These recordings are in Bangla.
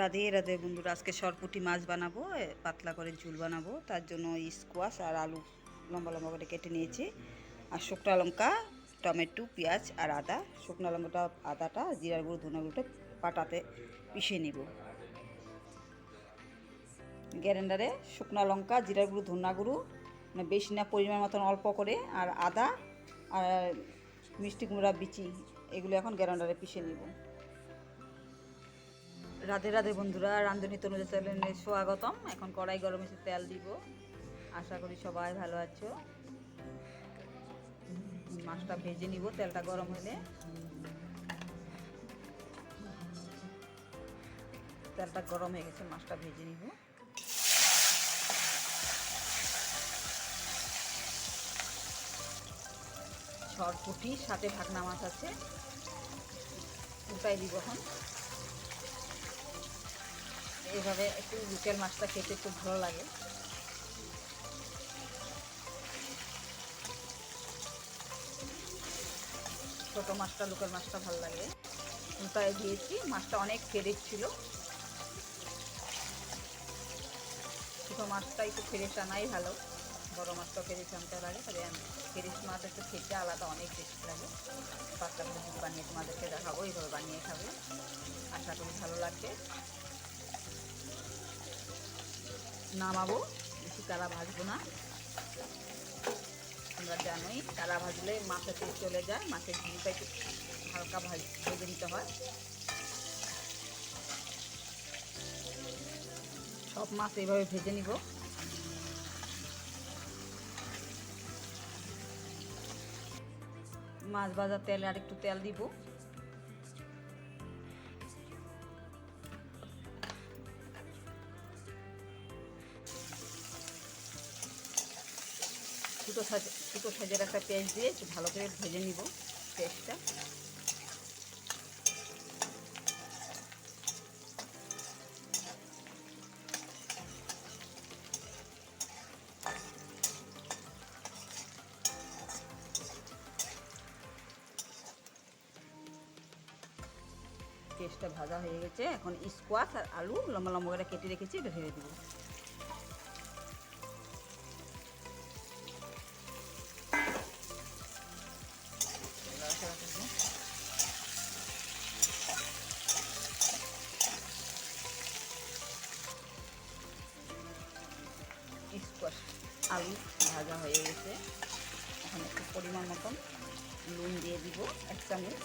রাধে রাধে বন্ধুরা, আজকে সরপুটি মাছ বানাবো পাতলা করে ঝুল বানাবো, তার জন্য স্কোয়াশ আর আলু লম্বা লম্বা করে কেটে নিয়েছি। আর শুকনো লঙ্কা, টমেটো, পেঁয়াজ আর আদা, শুকনো লঙ্কাটা, আদাটা, জিরার গুঁড়ো, ধনে গুঁড়োটা পাটাতে পিষে নিব। গ্যারেন্ডারে শুকনো লঙ্কা, জিরার গুঁড়ো, ধনা গুঁড়ো মানে বেশি না পরিমাণ মতন অল্প করে, আর আদা, আর মিষ্টি কুমড়া, বিচি, এগুলো এখন গ্যারেন্ডারে পিষে নিব। রাধে রাধে বন্ধুরা, রান্ধনী তনুজা চ্যানেলে স্বাগতম। এখন কড়াই গরম এসে তেল দিব। আশা করি সবাই ভালো আছো। মাছটা ভেজে নিব, তেলটা গরম হলে। তেলটা গরম হয়ে গেছে, মাছটা ভেজে নিব। ছটপুটি সাথে ভাগনা মাছ আছে। উল্টাই দিব এখন। এইভাবে একটু লুকের মাছটা খেতে খুব ভালো লাগে। ছোটো মাছটা, লুকের মাছটা ভালো লাগে। উল্টায় দিয়েছি, মাছটা অনেক ফ্রেশ ছিল। ছোটো মাছটা একটু ফ্রেশ আনাই ভালো। বড় মাছটা ফ্রেশ আনতে লাগে, তবে ফ্রেশ মাছ একটু খেতে আলাদা অনেক টেস্ট লাগে। করে বানিয়ে তোমাদেরকে দেখাবো, এইভাবে বানিয়ে খাবে। আশা করি ভালো লাগবে। নামাবো, বেশি তারা ভাজবো না। তোমরা জানোই তারা ভাজলে মাছের তেল চলে যায়, মাছের ঝুলটা একটু হালকা ভাজ, ভেজে নিতে হয়। সব মাছ এইভাবে ভেজে নিব। মাছ ভাজার তেলে আর একটু তেল দিব। ছোটো সাইজ ছোটো সাইজের একটা পেঁয়াজ দিয়ে একটু ভালো করে ভেজে নিব পেঁয়াজটা। পেঁয়াজটা ভাজা হয়ে গেছে। এখন স্কোয়াশ আর আলু লম্বা লম্বা করে কেটে রেখেছি, এটা ঢেলে দিব আলু ভাজা হয়ে গেছে। এখন একটু পরিমাণ মতন নুন দিয়ে দিব, এক চামচ।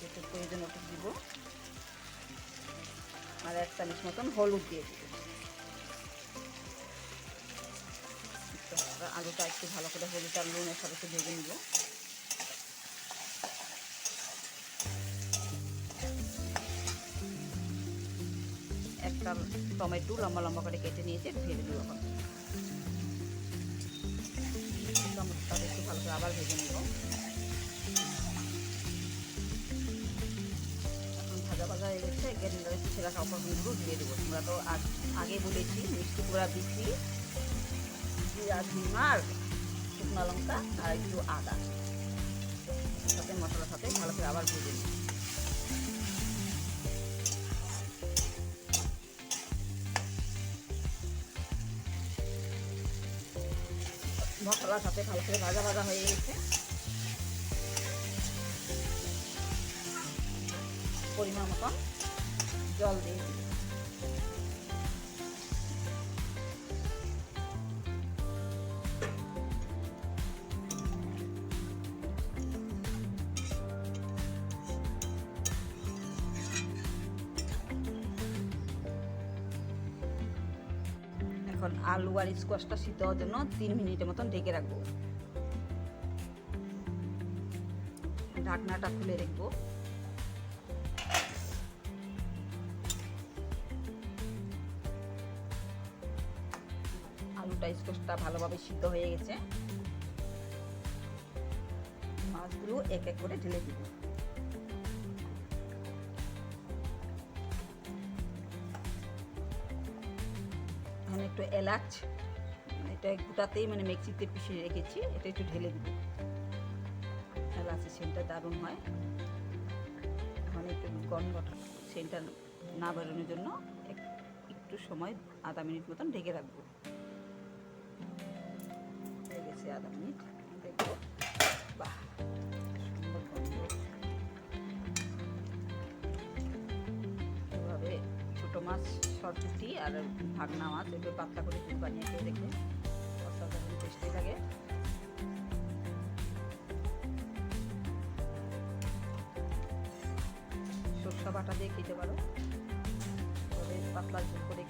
যেটু প্রয়োজন ওটুকু দিব। আর এক চামচ মতন হলুদ দিয়ে দিব। আলুটা একটু ভালো করে হলুদ আর নুনের সাথে একটু ভেজে নিব। একটা টমেটো লম্বা লম্বা করে কেটে নিয়েছে, ভেজে দিব আবার ভেজে নেব। এখন ভাজা ভাজা হয়ে গেছে গ্যারেন্ডারে পিছিয়ে রাখা উপকরণগুলো দিয়ে দেবো। তোমরা তো আগ- বলেছি, মিষ্টি কুড়া দিচ্ছি জিরা ধুমা আর শুকনো লঙ্কা আর একটু আদা। সাথে মশলার সাথে ভালো করে আবার ভেজে নিই মশলার সাথে ভালো করে ভাজা ভাজা হয়ে গেছে। পরিমাণ মতন জল দিয়ে দিই এখন আলু আর স্কোয়াশটা সিদ্ধ হওয়ার জন্য তিন মিনিটের মতন ঢেকে রাখব। ঢাকনাটা খুলে রাখব আলুটা স্কোয়াশটা ভালোভাবে সিদ্ধ হয়ে গেছে। মাছগুলো এক এক করে ঢেলে দিব। একটু এলাচ, এটা গোটাতেই মানে মিক্সিতে পিষে রেখেছি, এটা একটু ঢেলে দিব। এলাচের সেন্টটা দারুণ হয়। এখন একটু গন্ধটা সেন্টটা না বেরোনোর জন্য এক- একটু সময়, আধা মিনিট মতন ঢেকে রাখব। গেছে আধা মিনিট। দেখব। বাহ! মাছ, সরপুটি আর ভাগনা মাছ, এগুলো পাতলা করে দুধ বানিয়ে খেয়ে দেখবে অসাধারণ টেস্টি লাগে। সরষা বাটা দিয়ে খেতে পারো। পাতলা ঝোল করে